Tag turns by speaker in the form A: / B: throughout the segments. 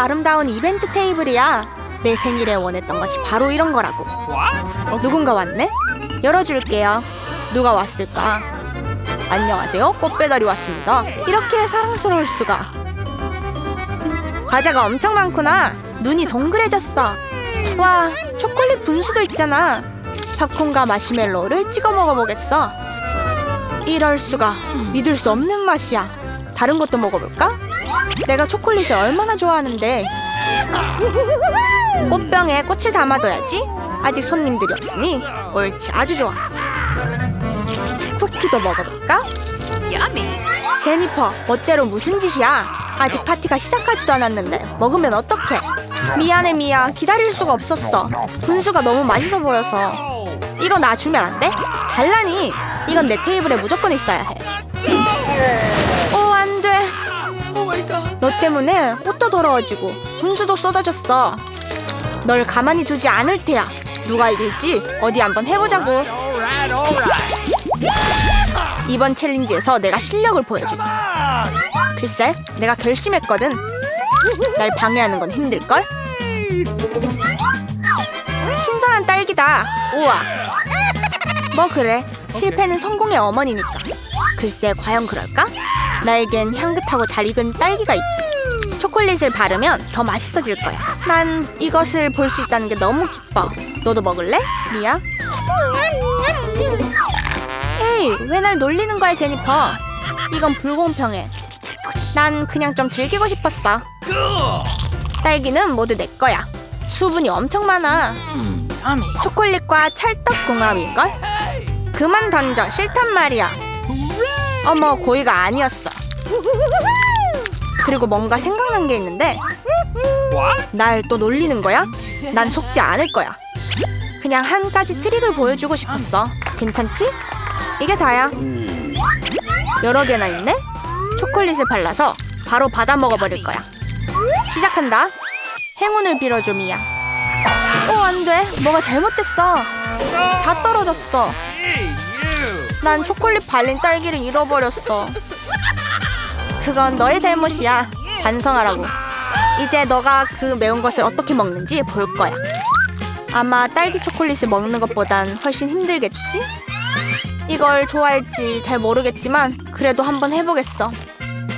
A: 아름다운 이벤트 테이블이야. 내 생일에 원했던 것이 바로 이런 거라고. 누군가 왔네? 열어줄게요. 누가 왔을까? 안녕하세요. 꽃배달이 왔습니다. 이렇게 사랑스러울 수가. 과자가 엄청 많구나. 눈이 동그래졌어. 와, 초콜릿 분수도 있잖아. 팝콘과 마시멜로우를 찍어 먹어보겠어. 이럴 수가. 믿을 수 없는 맛이야. 다른 것도 먹어볼까? 내가 초콜릿을 얼마나 좋아하는데. 꽃병에 꽃을 담아둬야지. 아직 손님들이 없으니 옳지 아주 좋아. 쿠키도 먹어볼까? 제니퍼, 멋대로 무슨 짓이야? 아직 파티가 시작하지도 않았는데 먹으면 어떡해? 미안해 미야, 기다릴 수가 없었어. 분수가 너무 맛있어 보여서. 이거 나 주면 안 돼? 달라니. 이건 내 테이블에 무조건 있어야 해. 너 때문에 옷도 더러워지고 분수도 쏟아졌어. 널 가만히 두지 않을 테야. 누가 이길지 어디 한번 해보자고. 이번 챌린지에서 내가 실력을 보여주지. 글쎄, 내가 결심했거든. 날 방해하는 건 힘들걸? 신선한 딸기다. 우와. 뭐 그래. 실패는 성공의 어머니니까. 글쎄, 과연 그럴까? 나에겐 향긋하고 잘 익은 딸기가 있지. 초콜릿을 바르면 더 맛있어질 거야. 난 이것을 볼 수 있다는 게 너무 기뻐. 너도 먹을래? 미야? 에이, 왜 날 놀리는 거야, 제니퍼? 이건 불공평해. 난 그냥 좀 즐기고 싶었어. 딸기는 모두 내 거야. 수분이 엄청 많아. 초콜릿과 찰떡 궁합일걸? 그만 던져, 싫단 말이야. 어머, 고의가 아니었어. 그리고 뭔가 생각난 게 있는데, 날 또 놀리는 거야? 난 속지 않을 거야. 그냥 한 가지 트릭을 보여주고 싶었어. 괜찮지? 이게 다야. 여러 개나 있네? 초콜릿을 발라서 바로 받아 먹어버릴 거야. 시작한다. 행운을 빌어줘, 미야. 어, 안 돼. 뭐가 잘못됐어. 다 떨어졌어. 난 초콜릿 발린 딸기를 잃어버렸어. 그건 너의 잘못이야. 반성하라고. 이제 너가 그 매운 것을 어떻게 먹는지 볼 거야. 아마 딸기 초콜릿을 먹는 것보단 훨씬 힘들겠지? 이걸 좋아할지 잘 모르겠지만 그래도 한번 해보겠어.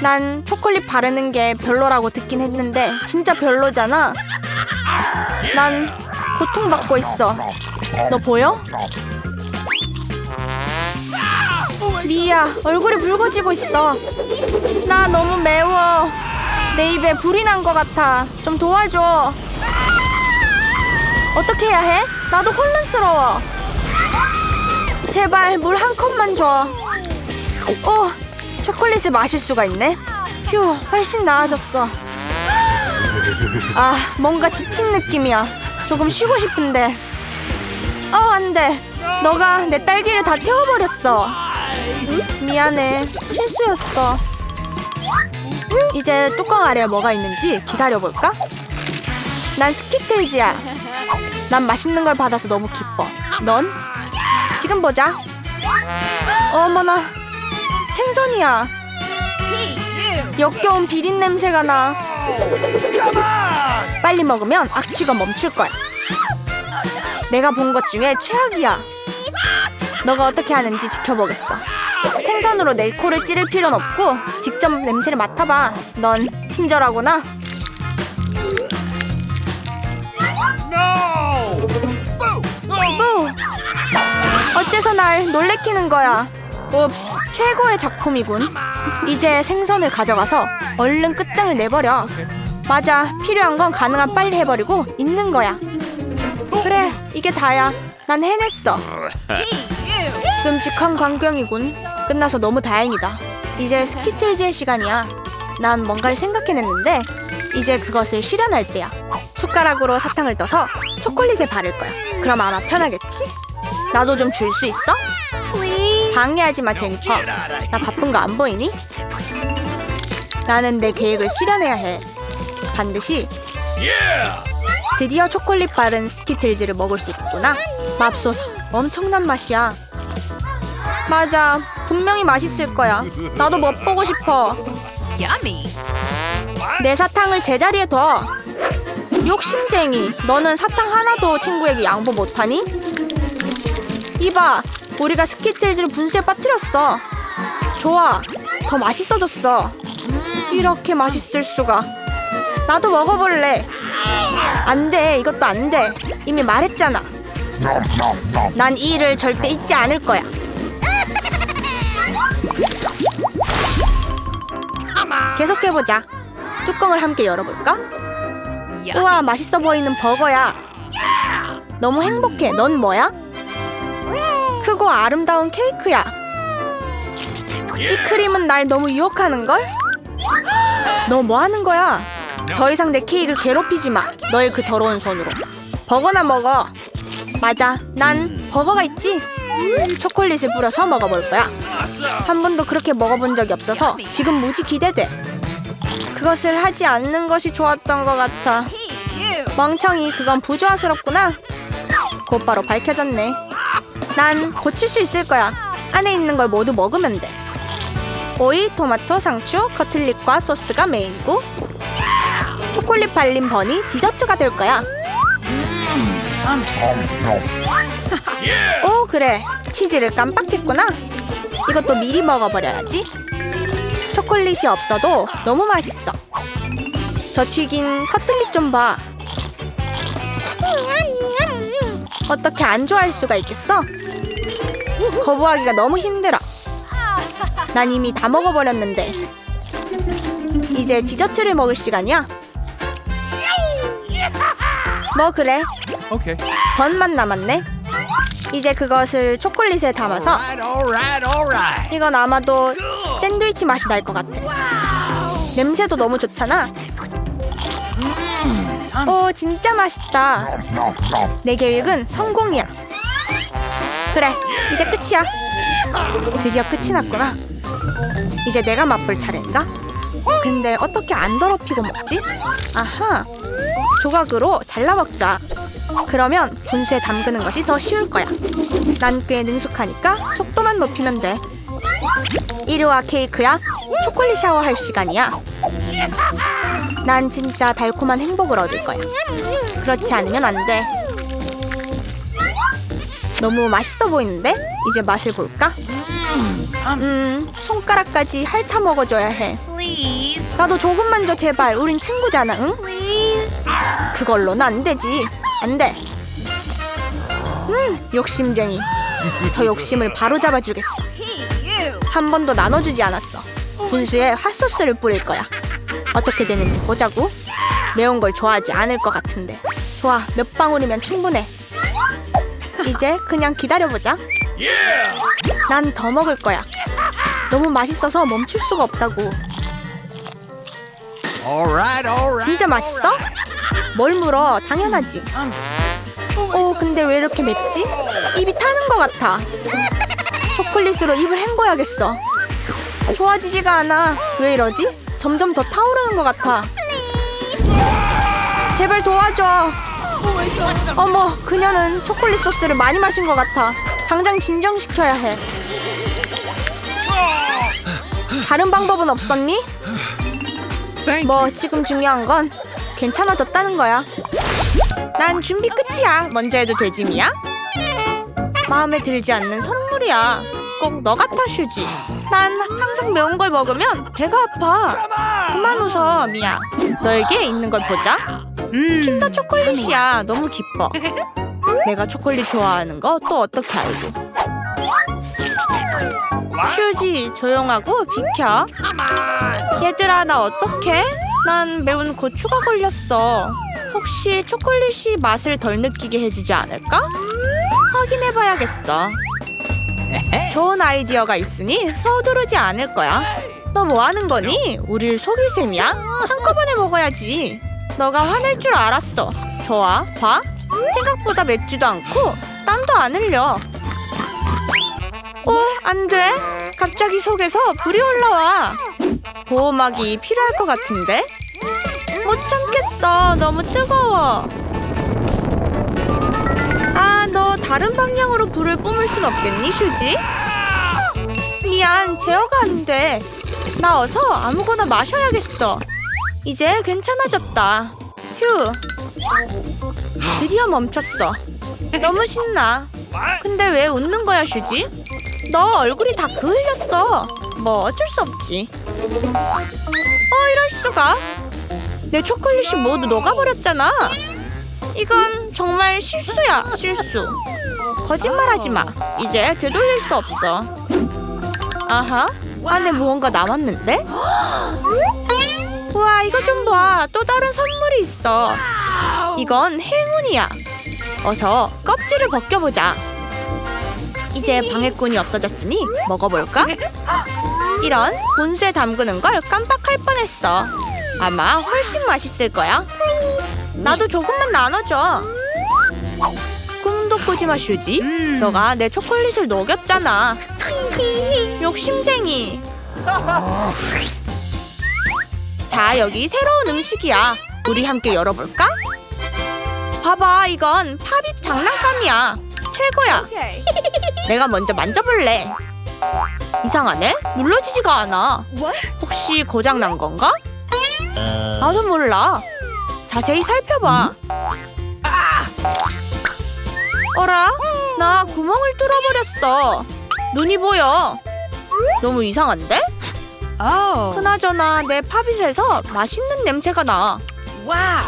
A: 난 초콜릿 바르는 게 별로라고 듣긴 했는데 진짜 별로잖아. 난 고통받고 있어. 너 보여? 리야, 얼굴이 붉어지고 있어. 나 너무 매워. 내 입에 불이 난 것 같아. 좀 도와줘. 어떻게 해야 해? 나도 혼란스러워. 제발 물 한 컵만 줘. 오, 초콜릿을 마실 수가 있네. 휴, 훨씬 나아졌어. 아, 뭔가 지친 느낌이야. 조금 쉬고 싶은데. 어, 안 돼. 너가 내 딸기를 다 태워버렸어. 미안해. 실수였어. 이제 뚜껑 아래에 뭐가 있는지 기다려볼까? 난 스키틀즈야. 난 맛있는 걸 받아서 너무 기뻐. 넌? 지금 보자. 어머나. 생선이야. 역겨운 비린 냄새가 나. 빨리 먹으면 악취가 멈출 거야. 내가 본 것 중에 최악이야. 너가 어떻게 하는지 지켜보겠어. 생선으로 내 코를 찌를 필요는 없고 직접 냄새를 맡아봐. 넌 친절하구나. 뭐? 어째서 날 놀래키는 거야? 옵스, 최고의 작품이군. 이제 생선을 가져가서 얼른 끝장을 내버려. 맞아, 필요한 건 가능한 빨리 해버리고 있는 거야. 그래, 이게 다야. 난 해냈어. 끔찍한 광경이군. 끝나서 너무 다행이다. 이제 스키틀즈의 시간이야. 난 뭔가를 생각해냈는데 이제 그것을 실현할 때야. 숟가락으로 사탕을 떠서 초콜릿을 바를 거야. 그럼 아마 편하겠지? 나도 좀 줄 수 있어? 방해하지 마, 제니퍼. 나 바쁜 거 안 보이니? 나는 내 계획을 실현해야 해. 반드시. 드디어 초콜릿 바른 스키틀즈를 먹을 수 있구나. 맙소사, 엄청난 맛이야. 맞아, 분명히 맛있을 거야. 나도 맛보고 싶어.
B: Yummy.
A: 내 사탕을 제자리에 둬. 욕심쟁이. 너는 사탕 하나도 친구에게 양보 못하니? 이봐, 우리가 스키틀즈를 분수에 빠뜨렸어. 좋아, 더 맛있어졌어. 이렇게 맛있을 수가. 나도 먹어볼래. 안 돼, 이것도 안 돼. 이미 말했잖아. 난 이 일을 절대 잊지 않을 거야. 계속해보자. 뚜껑을 함께 열어볼까? 우와, 맛있어 보이는 버거야. 너무 행복해. 넌 뭐야? 크고 아름다운 케이크야. 이 크림은 날 너무 유혹하는걸? 너 뭐 하는 거야? 더 이상 내 케이크를 괴롭히지 마. 너의 그 더러운 손으로. 버거나 먹어. 맞아. 난 버거가 있지. 초콜릿을 뿌려서 먹어볼 거야. 한 번도 그렇게 먹어본 적이 없어서 지금 무지 기대돼. 그것을 하지 않는 것이 좋았던 것 같아. 멍청이, 그건 부조화스럽구나. 곧바로 밝혀졌네. 난 고칠 수 있을 거야. 안에 있는 걸 모두 먹으면 돼. 오이, 토마토, 상추, 커틀릿과 소스가 메인이고 초콜릿 발린 버니 디저트가 될 거야. 오 그래 치즈를 깜빡했구나. 이것도 미리 먹어버려야지. 초콜릿이 없어도 너무 맛있어. 저 튀긴 커틀릿 좀 봐. 어떻게 안 좋아할 수가 있겠어? 거부하기가 너무 힘들어. 난 이미 다 먹어버렸는데. 이제 디저트를 먹을 시간이야. 뭐 그래?
B: Okay.
A: 번만 남았네. 이제 그것을 초콜릿에 담아서. 이건 아마도 샌드위치 맛이 날 것 같아. 냄새도 너무 좋잖아. 오, 진짜 맛있다. 내 계획은 성공이야. 그래, 이제 끝이야. 드디어 끝이 났구나. 이제 내가 맛볼 차례인가? 근데 어떻게 안 더럽히고 먹지? 아하, 조각으로 잘라 먹자. 그러면 분수에 담그는 것이 더 쉬울 거야. 난 꽤 능숙하니까 속도만 높이면 돼. 이리 와 케이크야. 초콜릿 샤워 할 시간이야. 난 진짜 달콤한 행복을 얻을 거야. 그렇지 않으면 안 돼. 너무 맛있어 보이는데? 이제 맛을 볼까? 음, 손가락까지 핥아 먹어줘야 해. 나도 조금만 줘 제발. 우린 친구잖아, 응? 그걸로는 안 되지. 안 돼. 음, 욕심쟁이. 저 욕심을 바로 잡아주겠어. 한 번도 나눠주지 않았어. 분수에 핫소스를 뿌릴 거야. 어떻게 되는지 보자고. 매운 걸 좋아하지 않을 것 같은데. 좋아, 몇 방울이면 충분해. 이제 그냥 기다려보자. 난 더 먹을 거야. 너무 맛있어서 멈출 수가 없다고. 진짜 맛있어? 뭘 물어? 당연하지. 어, 근데 왜 이렇게 맵지? 입이 타는 것 같아. 초콜릿으로 입을 헹궈야겠어. 좋아지지가 않아. 왜 이러지? 점점 더 타오르는 것 같아. 제발 도와줘. 어머, 그녀는 초콜릿 소스를 많이 마신 것 같아. 당장 진정시켜야 해. 다른 방법은 없었니? 뭐 지금 중요한 건 괜찮아졌다는 거야. 난 준비 끝이야. 먼저 해도 되지 미야? 마음에 들지 않는 선물이야. 꼭 너 같아 슈지. 난 항상 매운 걸 먹으면 배가 아파. 그만 웃어 미야. 너에게 있는 걸 보자. 킨더 초콜릿이야. 너무 기뻐. 내가 초콜릿 좋아하는 거 또 어떻게 알고? 슈지 조용하고 비켜. 얘들아 나 어떡해? 난 매운 고추가 걸렸어. 혹시 초콜릿이 맛을 덜 느끼게 해주지 않을까? 확인해봐야겠어. 좋은 아이디어가 있으니 서두르지 않을 거야. 너 뭐 하는 거니? 우릴 속일 셈이야? 한꺼번에 먹어야지. 너가 화낼 줄 알았어. 좋아, 봐. 생각보다 맵지도 않고 땀도 안 흘려. 어, 안 돼. 갑자기 속에서 불이 올라와. 보호막이 필요할 것 같은데? 못 참겠어. 너무 뜨거워. 아, 너 다른 방향으로 불을 뿜을 순 없겠니, 슈지? 미안, 제어가 안 돼. 나 어서 아무거나 마셔야겠어. 이제 괜찮아졌다. 휴. 드디어 멈췄어. 너무 신나. 근데 왜 웃는 거야, 슈지? 너 얼굴이 다 그을렸어. 뭐 어쩔 수 없지. 어, 이럴 수가. 내 초콜릿이 모두 녹아버렸잖아. 이건 정말 실수야, 실수. 거짓말하지 마. 이제 되돌릴 수 없어. 아하. 안에 무언가 남았는데? 우와, 이거 좀 봐. 또 다른 선물이 있어. 이건 행운이야. 어서 껍질을 벗겨보자. 이제 방해꾼이 없어졌으니 먹어볼까? 이런 본수에 담그는 걸 깜빡할 뻔했어. 아마 훨씬 맛있을 거야. 나도 조금만 나눠줘. 꿈도 꾸지 마, 슈지. 너가 내 초콜릿을 녹였잖아. 욕심쟁이. 자, 여기 새로운 음식이야. 우리 함께 열어볼까? 봐봐, 이건 팝잇 장난감이야. 최고야. 내가 먼저 만져볼래. 이상하네? 눌러지지가 않아. 혹시 고장 난 건가? 나도 몰라. 자세히 살펴봐. 어라? 나 구멍을 뚫어버렸어. 눈이 보여. 너무 이상한데? 그나저나 내 팝잇에서 맛있는 냄새가 나.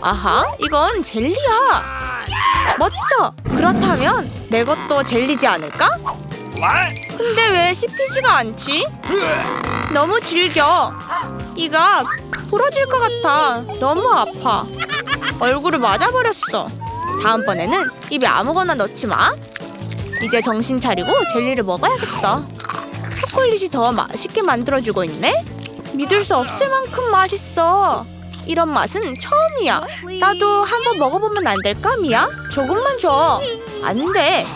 A: 아하, 이건 젤리야. 멋져. 그렇다면 내 것도 젤리지 않을까?
B: What?
A: 근데 왜 씹히지가 않지? 너무 질겨. 이가 부러질 것 같아. 너무 아파. 얼굴을 맞아버렸어. 다음번에는 입에 아무거나 넣지 마. 이제 정신 차리고 젤리를 먹어야겠어. 초콜릿이 더 맛있게 만들어주고 있네? 믿을 수 없을 만큼 맛있어. 이런 맛은 처음이야. 나도 한번 먹어보면 안 될까, 미야? 조금만 줘. 안 돼.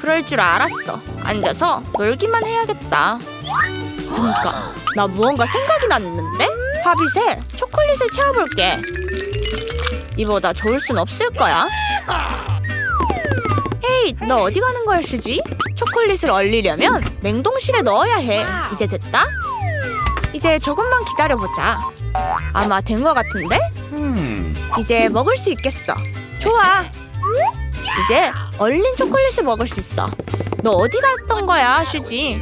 A: 그럴 줄 알았어. 앉아서 놀기만 해야겠다. 잠깐, 나 무언가 생각이 났는데? 팝잇에 초콜릿을 채워볼게. 이보다 좋을 순 없을 거야. 헤이, 너 어디 가는 거야, 슈지? 초콜릿을 얼리려면 냉동실에 넣어야 해. 이제 됐다? 이제 조금만 기다려보자. 아마 된 것 같은데?
B: Hmm.
A: 이제 먹을 수 있겠어. 좋아. 이제 얼린 초콜릿을 먹을 수 있어. 너 어디 갔던 거야, 슈지?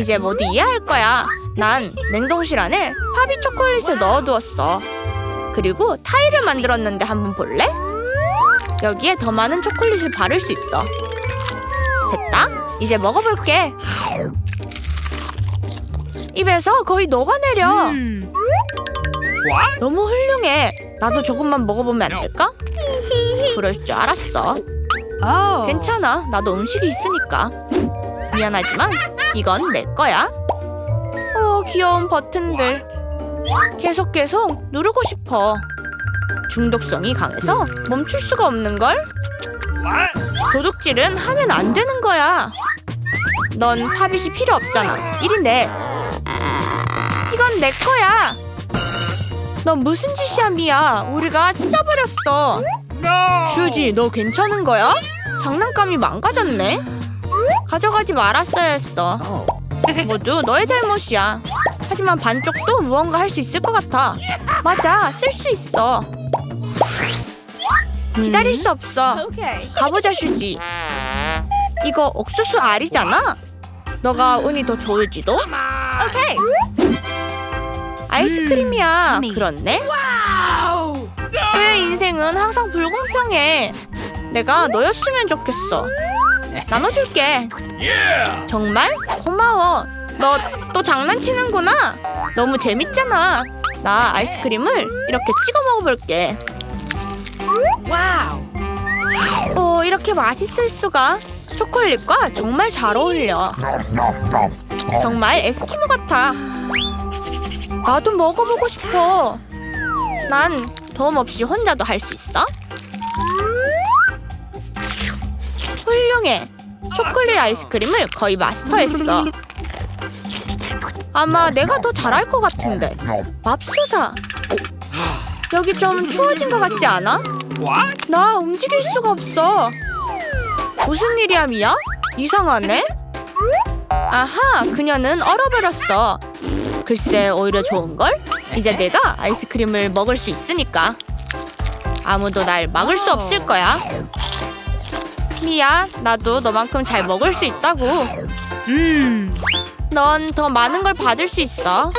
A: 이제 모두 이해할 거야. 난 냉동실 안에 파비 초콜릿을 넣어두었어. 그리고 타일을 만들었는데 한번 볼래? 여기에 더 많은 초콜릿을 바를 수 있어. 됐다. 이제 먹어볼게. 입에서 거의 녹아내려.
B: What?
A: 너무 훌륭해. 나도 조금만 먹어보면 안 될까? 그럴 줄 알았어. 괜찮아. 나도 음식이 있으니까. 미안하지만 이건 내 거야. 어, 귀여운 버튼들. 계속 계속 누르고 싶어. 중독성이 강해서 멈출 수가 없는 걸.
B: What?
A: 도둑질은 하면 안 되는 거야. 넌 팝잇이 필요 없잖아. 내. 이건 내 거야. 넌 무슨 짓이야, 미야? 우리가 찢어버렸어.
B: No!
A: 슈지, 너 괜찮은 거야? 장난감이 망가졌네. 가져가지 말았어야 했어. 모두 너의 잘못이야. 하지만 반쪽도 무언가 할 수 있을 것 같아. 맞아, 쓸 수 있어. 기다릴 수 없어. 가보자, 슈지. 이거 옥수수 알이잖아. 너가 운이 더 좋을지도. 오케이. 아이스크림이야. 그렇네. 내 인생은 항상 불공평해. 내가 너였으면 좋겠어. 나눠줄게. 정말? 고마워. 너 또 장난치는구나. 너무 재밌잖아. 나 아이스크림을 이렇게 찍어 먹어볼게. 오, 이렇게 맛있을 수가. 초콜릿과 정말 잘 어울려. 정말 에스키모 같아. 나도 먹어보고 싶어. 난 도움 없이 혼자도 할 수 있어? 훌륭해. 초콜릿 아이스크림을 거의 마스터했어. 아마 내가 더 잘할 것 같은데. 맙소사. 여기 좀 추워진 것 같지 않아? 나 움직일 수가 없어. 무슨 일이야, 미야? 이상하네? 아하, 그녀는 얼어버렸어. 글쎄, 오히려 좋은걸? 이제 내가 아이스크림을 먹을 수 있으니까 아무도 날 막을 수 없을 거야. 미야, 나도 너만큼 잘 먹을 수 있다고. 음, 넌 더 많은 걸 받을 수 있어.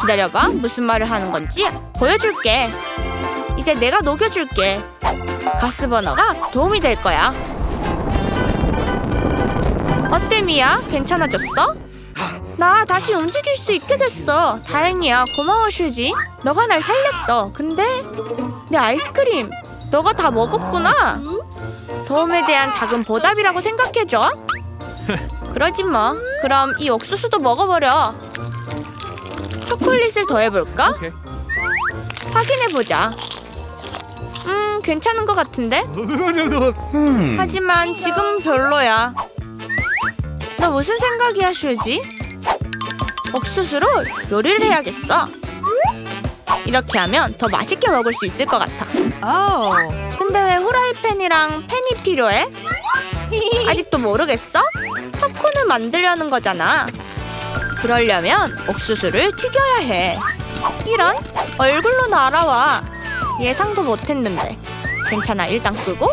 A: 기다려봐, 무슨 말을 하는 건지 보여줄게. 이제 내가 녹여줄게. 가스버너가 도움이 될 거야. 어때, 미야? 괜찮아졌어? 나 다시 움직일 수 있게 됐어. 다행이야. 고마워, 슈지. 너가 날 살렸어. 근데 내 아이스크림 너가 다 먹었구나. 도움에 대한 작은 보답이라고 생각해줘. 그러지 뭐. 그럼 이 옥수수도 먹어버려. 초콜릿을 더해볼까? 확인해보자. 음, 괜찮은 것 같은데? 하지만 지금 별로야. 너 무슨 생각이야, 슈지? 옥수수로 요리를 해야겠어. 이렇게 하면 더 맛있게 먹을 수 있을 것 같아. 근데 왜 후라이팬이랑 팬이 필요해? 아직도 모르겠어? 팝콘을 만들려는 거잖아. 그러려면 옥수수를 튀겨야 해. 이런 얼굴로 날아와. 예상도 못했는데. 괜찮아, 일단 끄고.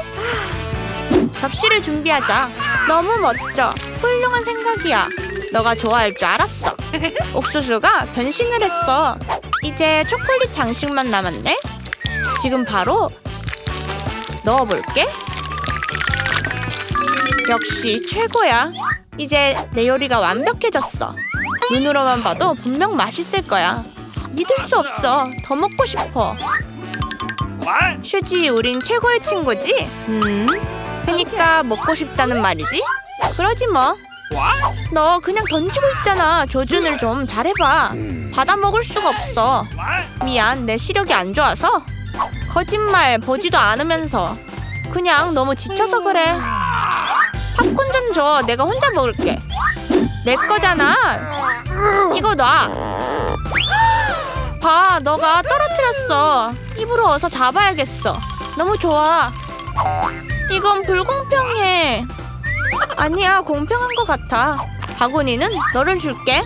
A: 접시를 준비하자. 너무 멋져. 훌륭한 생각이야. 너가 좋아할 줄 알았어. 옥수수가 변신을 했어. 이제 초콜릿 장식만 남았네. 지금 바로 넣어볼게. 역시 최고야. 이제 내 요리가 완벽해졌어. 눈으로만 봐도 분명 맛있을 거야. 믿을 수 없어. 더 먹고 싶어. 슈지, 우린 최고의 친구지? 음. 그니까 먹고 싶다는 말이지? 그러지 뭐. 너 그냥 던지고 있잖아. 조준을 좀 잘해봐. 받아 먹을 수가 없어. 미안, 내 시력이 안 좋아서. 거짓말 보지도 않으면서. 그냥 너무 지쳐서 그래. 팝콘 좀 줘. 내가 혼자 먹을게. 내 거잖아. 이거 놔. 봐, 너가 떨어뜨렸어. 입으로 어서 잡아야겠어. 너무 좋아. 이건 불공평해. 아니야, 공평한 것 같아. 바구니는 너를 줄게.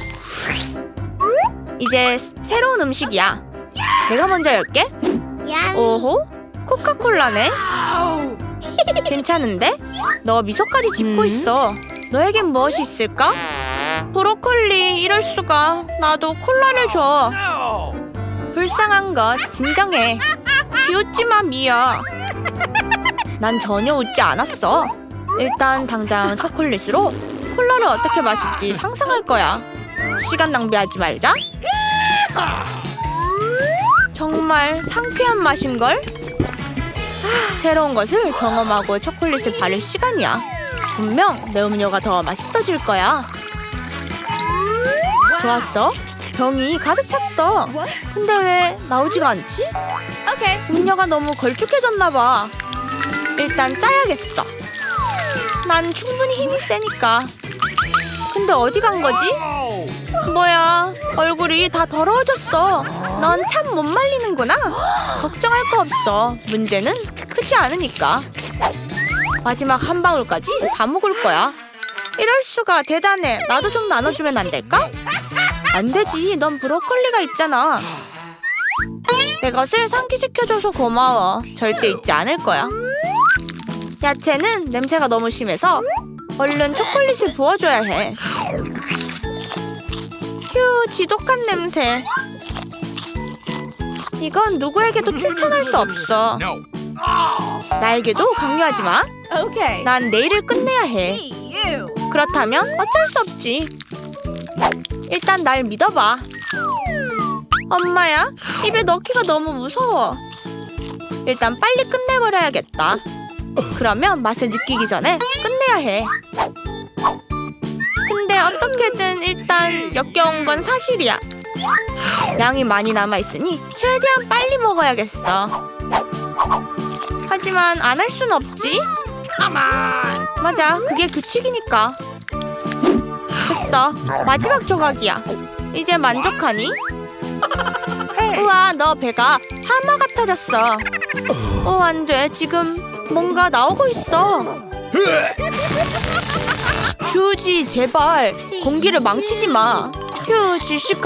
A: 이제 새로운 음식이야. 내가 먼저 열게. 오호? 코카콜라네? 괜찮은데? 너 미소까지 짓고 있어. 너에겐 무엇이 있을까? 브로콜리, 이럴 수가. 나도 콜라를 줘. 불쌍한 것, 진정해. 비웃지 마, 미야. 난 전혀 웃지 않았어. 일단 당장 초콜릿으로 콜라를 어떻게 마실지 상상할 거야. 시간 낭비하지 말자. 정말 상쾌한 맛인걸? 아, 새로운 것을 경험하고 초콜릿을 바를 시간이야. 분명 내 음료가 더 맛있어질 거야. 좋았어. 병이 가득 찼어. 근데 왜 나오지가 않지? 음료가 너무 걸쭉해졌나 봐. 일단 짜야겠어. 난 충분히 힘이 세니까. 근데 어디 간 거지? 뭐야, 얼굴이 다 더러워졌어. 넌 참 못 말리는구나. 걱정할 거 없어. 문제는 크지 않으니까. 마지막 한 방울까지 다 먹을 거야. 이럴 수가 대단해. 나도 좀 나눠주면 안 될까? 안 되지. 넌 브로콜리가 있잖아. 내 것을 상기시켜줘서 고마워. 절대 잊지 않을 거야. 야채는 냄새가 너무 심해서 얼른 초콜릿을 부어줘야 해. 휴, 지독한 냄새. 이건 누구에게도 추천할 수 없어. 나에게도 강요하지 마. 난 내일을 끝내야 해. 그렇다면 어쩔 수 없지. 일단 날 믿어봐. 엄마야, 입에 넣기가 너무 무서워. 일단 빨리 끝내버려야겠다. 그러면 맛을 느끼기 전에 끝내야 해. 근데 어떻게든 일단 역겨운 건 사실이야. 양이 많이 남아있으니 최대한 빨리 먹어야겠어. 하지만 안 할 순 없지. 맞아, 그게 규칙이니까. 됐어, 마지막 조각이야. 이제 만족하니? 우와, 너 배가 하마 같아졌어. 어, 안 돼. 지금 뭔가 나오고 있어. 휴지, 제발. 공기를 망치지 마. 휴, 질식한